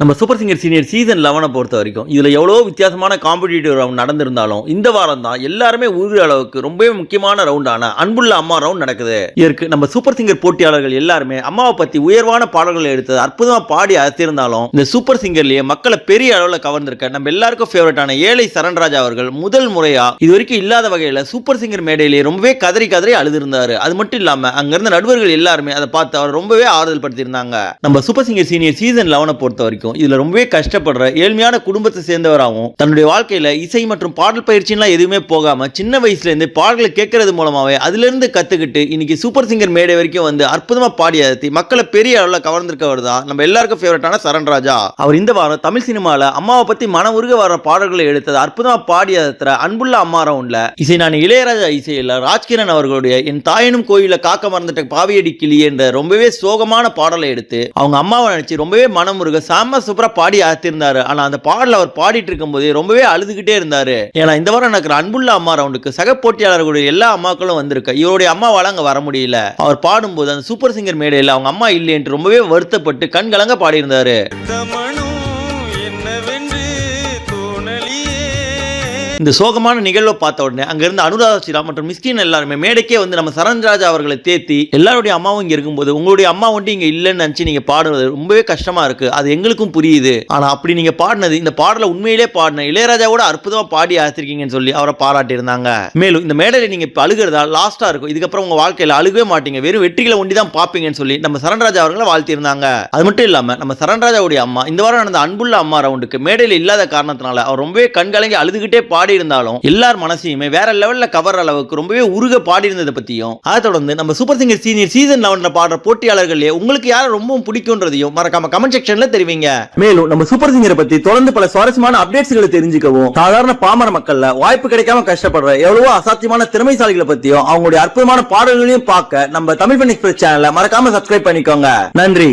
நம்ம super singer senior season லெவனை பொறுத்த வரைக்கும் இதில் எவ்வளோ வித்தியாசமான காம்படிட்டிவ் ரவுண்ட் நடந்திருந்தாலும் இந்த வாரம் தான் எல்லாருமே உருகிற அளவுக்கு ரொம்பவே முக்கியமான ரவுண்டான அன்புள்ள அம்மா ரவுண்ட் நடக்குது. இதற்கு நம்ம சூப்பர் சிங்கர் போட்டியாளர்கள் எல்லாருமே அம்மாவை பற்றி உயர்வான பாடல்களை எடுத்து அற்புதமாக பாடி அசத்திருந்தாலும் இந்த சூப்பர் சிங்கர்லேயே மக்களை பெரிய அளவில் கவர்ந்திருக்க நம்ம எல்லாருக்கும் ஃபேவரட்டான ஏழை சரண்ராஜா அவர்கள் முதல் முறையாக இது வரைக்கும் இல்லாத வகையில் சூப்பர் சிங்கர் மேடையிலேயே ரொம்பவே கதறி கதறி அழுதிருந்தார். அது மட்டும் இல்லாமல் அங்கிருந்த நடுவர்கள் எல்லாருமே அதை பார்த்து அவர் ரொம்பவே ஆறுதல் படுத்தியிருந்தாங்க. நம்ம சூப்பர் சிங்கர் சீனியர் சீசன் லெவனை பொறுத்த வரைக்கும் இதுல ரொம்பவே கஷ்டப்படுற ஏழ்மையான குடும்பத்தை சேர்ந்தவராகவும் தன்னுடைய வாழ்க்கையில இசை மற்றும் பாடல் பயிற்சிலாம் எதுவுமே போகாம சின்ன வயசுல இருந்து பாடல்களை கேட்கறது மூலமாவே அதுல இருந்து கத்துக்கிட்டு இன்னைக்கு சூப்பர் சிங்கர் மேடை வரைக்கும் வந்து அற்புதமா பாடி அழுத்தி மக்களை பெரிய அளவில் கவர்ந்திருக்கவர் தான். நம்ம எல்லாருக்கும் ஃபேவரட்டான சரண்ராஜா அவர் இந்த வாரம் தமிழ் சினிமாவில் அம்மாவை பத்தி மன உருக வர பாடல்களை எடுத்தது அற்புதமா பாடி அழுத்துற அன்புள்ள அம்மா ரவுண்ட்ல. இசை நான் இளையராஜா இசையில் ராஜ்கிரண் அவர்களுடைய என் தாயினும் கோயில காக்க மறந்துட்ட பாவியடி கிளி என்ற ரொம்பவே சோகமான பாடலை எடுத்து அவங்க அம்மாவை நினைச்சு ரொம்பவே மனமுருக சாம சூப்பரா பாடி ஆத்திருந்தாரு. ஆனா அந்த பாடல அவர் பாடிட்டு இருக்கும்போது ரொம்பவே அழுதுகிட்டே இருந்தாரு. ஏன்னா இந்த வாரம் நடக்கிற அன்புள்ள அம்மா ரவுண்டுக்கு சக போட்டியாளர்களுடைய எல்லா அம்மாக்களும் வந்திருக்கு இவருடைய அம்மாவால அங்க வர முடியல. அவர் பாடும்போது அந்த சூப்பர் சிங்கர் மேடையில் அவங்க அம்மா இல்லைன்ட்டு ரொம்பவே வருத்தப்பட்டு கண் கலங்க பாடியிருந்தாரு இந்த சோகமான நிகழ்வை பார்த்த உடனே அங்கிருந்து அனுராதா ஸ்ரீராம் மற்றும் மிஸ்கின் எல்லாருமே மேடைக்கே வந்து நம்ம சரண்ராஜா அவர்களை தேத்தி எல்லாருடைய அம்மாவும் இங்கே இருக்கும்போது உங்களுடைய அம்மா வந்துட்டு இங்கே இல்லைன்னு நினச்சி நீங்கள் பாடுறது ரொம்பவே கஷ்டமாக இருக்குது அது எங்களுக்கும் புரியுது. ஆனால் அப்படி நீங்கள் பாடினது இந்த பாடலை உண்மையிலே பாடின இளையராஜாவோட அற்புதமாக பாடி ஆத்திருக்கீங்கன்னு சொல்லி அவரை பாராட்டியிருந்தாங்க. மேலும் இந்த மேடையில் நீங்கள் இப்போ அழுகிறதா லாஸ்ட்டாக இருக்கும். இதுக்கப்புறம் உங்கள் வாழ்க்கையில் அழுகவே மாட்டீங்க. வெறும் வெற்றிகளை ஒண்டி தான் பார்ப்பீங்கன்னு சொல்லி நம்ம சரண்ராஜா அவர்களை வாழ்த்தியிருந்தாங்க. அது மட்டும் இல்லாமல் நம்ம சரண்ராஜாவுடைய அம்மா இந்த வாரம் நடந்த அன்புள்ள அம்மா ரவுண்டுக்கு மேடையில் இல்லாத காரணத்தினால அவர் ரொம்பவே கண்கலங்கி அழுதுகிட்டே பாடி இருந்தாலும் எல்லார் மனசையுமே வேற லெவல்ல கவர் அளவுக்கு ரொம்பவே உருக பாடி இருந்ததை பத்தியும் அதை தொடர்ந்து நம்ம சூப்பர் சிங்கர் சீனியர் சீசன் லெவன்ல பாடுற போட்டியாளர்களே உங்களுக்கு யாரை ரொம்பவும் பிடிக்கும்ன்றதையும் மறக்காம கமெண்ட் செக்ஷன்ல தெரிவிங்க. மேலும் நம்ம சூப்பர் சிங்கரை பத்தி தொடர்ந்து பல சுவாரஸ்யமான அப்டேட்ஸ்களை தெரிஞ்சுக்கவும் சாதாரண பாமர மக்கள்ல வாய்ப்பு கிடைக்காம கஷ்டப்படுற எவ்வளவோ அசாத்தியமான திறமைசாலிகளை பத்தியும் அவங்களுடைய அற்புதமான பாடல்களையும் பார்க்க நம்ம தமிழ் பண்ணி எக்ஸ்பிரஸ் சேனலை மறக்காம சப்ஸ்கிரைப் பண்ணிக்கோங்க. நன்றி.